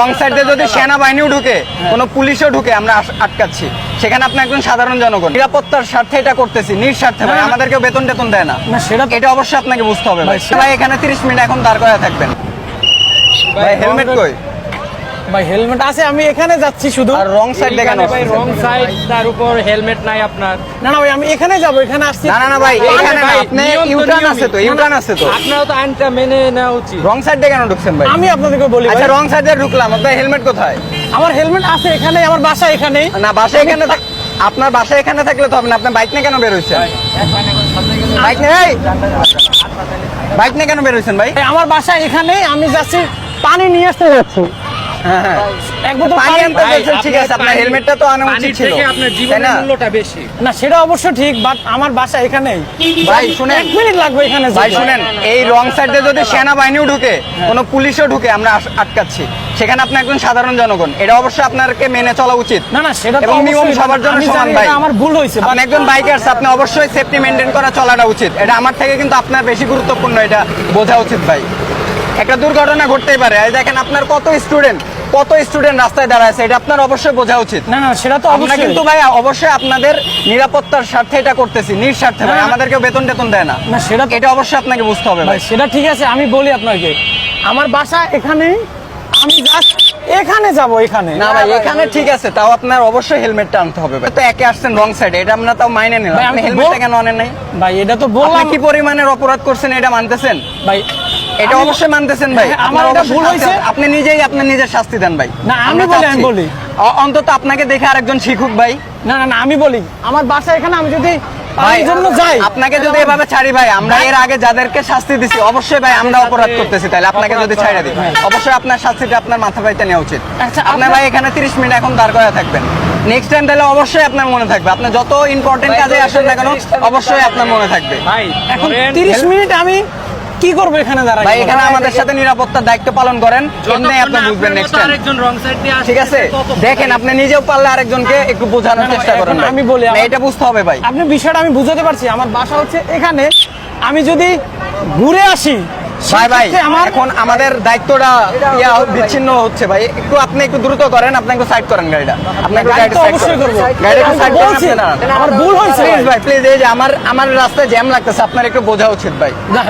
রং সাইডে যদি সেনাবাহিনীও ঢুকে কোনো পুলিশও ঢুকে আমরা আটকাচ্ছি। সেখানে আপনি একজন সাধারণ জনগণ। নিরাপত্তার স্বার্থে এটা করতেছি নিঃস্বার্থে ভাই। আমাদেরকে বেতন টেতন দেয় না। সেটা এটা অবশ্যই আপনাকে বুঝতে হবে ভাই। ভাই, ভাই এখানে তিরিশ মিনিট এখন দাঁড় করা থাকবেন। ভাই হেলমেট কই? ভাই হেলমেট আছে আমি এখানে যাচ্ছি শুধু। আর রং সাইড দেখেন ভাই রং সাইড তার উপর হেলমেট নাই আপনার। না না ভাই আমি এখানে যাব এখানে আসছি। না না না ভাই এখানে না, আপনি তো ইউটার্ন আছে তো ইউটার্ন আছে তো। আপনারও তো আইনটা মেনে নেওয়া উচিত। রং সাইডে কেন ঢুকছেন ভাই। আমি আপনাদেরকে বলি ভাই, আচ্ছা রং সাইডে ঢুকলাম আপনার হেলমেট কোথায়? আমার হেলমেট আছে এখানে আমার বাসা এখানেই। না বাসা এখানে থাক- আপনার বাসা এখানে থাকলে তো হবে না আপনার বাইক নিয়ে কেন বের হয়েছেন বাইক নিয়ে! বাইক নিয়ে কেন বের হয়েছেন ভাই? ভাই, আমার বাসা এখানেই আমি যাচ্ছি পানি নিয়ে আসতে যাচ্ছি। হ্যাঁ। হ্যাঁ এক বোতল পানি পানি আনতে বলছেন, ঠিক আছে আপনার হেলমেটটা তো আনা উচিত ছিল। আপনার জীবনের মূল্যটা বেশি। না সেটা অবশ্য ঠিক বাট আমার বাসা এখানেই। ভাই শুনেন। এক মিনিট লাগবে এখানে ভাই শুনেন এই রং সাইডে যদি সেনাবাহিনীও ঢুকে কোনো পুলিশও ঢুকে আমরা আটকাচ্ছি। সেখানে আপনি একজন সাধারণ জনগণ এটা অবশ্যই আপনাকে মেনে চলা উচিত। না না সেটা এবং নিয়ম অবশ্যই, সবার জন্য সমান ভাই। আমার ভুল হয়েছে আপনি একজন বাইকার্স আপনি অবশ্যই সেফটি মেনটেন করা চলাটা উচিত। এটা আমার থেকে কিন্তু আপনার বেশি গুরুত্বপূর্ণ এটা বোঝা উচিত ভাই। একটা দুর্ঘটনা ঘটতেই পারে। দেখেন আপনার কত স্টুডেন্ট কত স্টুডেন্ট রাস্তায় দাঁড়ায় আছে এটা আপনার অবশ্যই বোঝা উচিত। না না সেটা তো আমরা কিন্তু ভাই অবশ্যই আপনাদের নিরাপত্তার স্বার্থে এটা করতেছি নিঃস্বার্থে ভাই। আমাদেরকে বেতন টেতন দেয় না। না সেটা এটা অবশ্যই আপনাকে বুঝতে হবে ভাই সেটা ঠিক আছে আমি বলি আপনাকে। আমার বাসা এখানে আমি জাস্ট এখানে যাব এখানে। না ভাই এখানে ঠিক আছে তাও আপনার অবশ্যই হেলমেটটা আনতে হবে ভাই। তো একে আসছেন রং সাইডে এটা আমরা তাও মাইনে নিলাম। ভাই, আপনি আমি হেলমেটটা কেন আনেন নাই? ভাই এটা তো বললাম। কি পরিমাণের অপরাধ করছেন এটা মানতেছেন? ভাই এটা অবশ্যই মানতেছেন ভাই। হ্যাঁ, আপনার আমার এটা ভুল হয়েছে। আপনি নিজেই আপনি নিজের শাস্তি দেন ভাই। না, আমি বলি, আমি বলি। অন্তত আপনাকে দেখে আরেকজন শিখুক ভাই। না না না আমি বলি। আমার বাসা এখানে আমি যদি আপনাকে যদি এভাবে ছাড়ি ভাই আমরা এর আগে যাদেরকে শাস্তি দিছি অবশ্যই ভাই আমরা অপরাধ করতেছি তাহলে আপনাকে যদি ছাড়া দিই। অবশ্যই আপনার শাস্তিটা আপনার মাথা পাইতে নেওয়া উচিত। আচ্ছা, আপনার ভাই এখানে 30 মিনিট এখন দাঁড় করা থাকবেন। নেক্সট টাইম তাহলে অবশ্যই আপনার মনে থাকবে। আপনার যত ইম্পর্টেন্ট কাজে আসেন না কেন অবশ্যই আপনার মনে থাকবে। ভাই এখন তিরিশ মিনিট আমি কি করব এখানে ভাই এখানে আমাদের সাথে নিরাপত্তার দায়িত্ব পালন করেন। এমনি আপনি বুঝবেন নেক্সট টাইম আরেকজন রং সাইড দিয়ে ঠিক আছে? দেখেন আপনি নিজেও পারলে আরেকজনকে একটু বোঝানোর চেষ্টা করেন আমি বলি, এটা বুঝতে হবে ভাই। আপনি বিষয়টা আমি বুঝাতে পারছি। আমার বাসা হচ্ছে এখানে। আমি যদি ঘুরে আসি ভাই ভাই আমার এখন আমাদের দায়িত্বটা ইয়া বিচ্ছিন্ন হচ্ছে ভাই। একটু আপনি একটু দ্রুত করেন আপনি একটু সাইড করেন গাড়িটা। আপনি একটু গাড়ি সাইড অবশ্যই করেন। করব। একটু সাইড করেন আপনি আমার ভুল হয়েছে। প্লিজ ভাই। ভাই প্লিজ এই যে আমার আমার রাস্তায় জ্যাম লাগতেছে আপনার একটু বোঝা উচিত ভাই। না,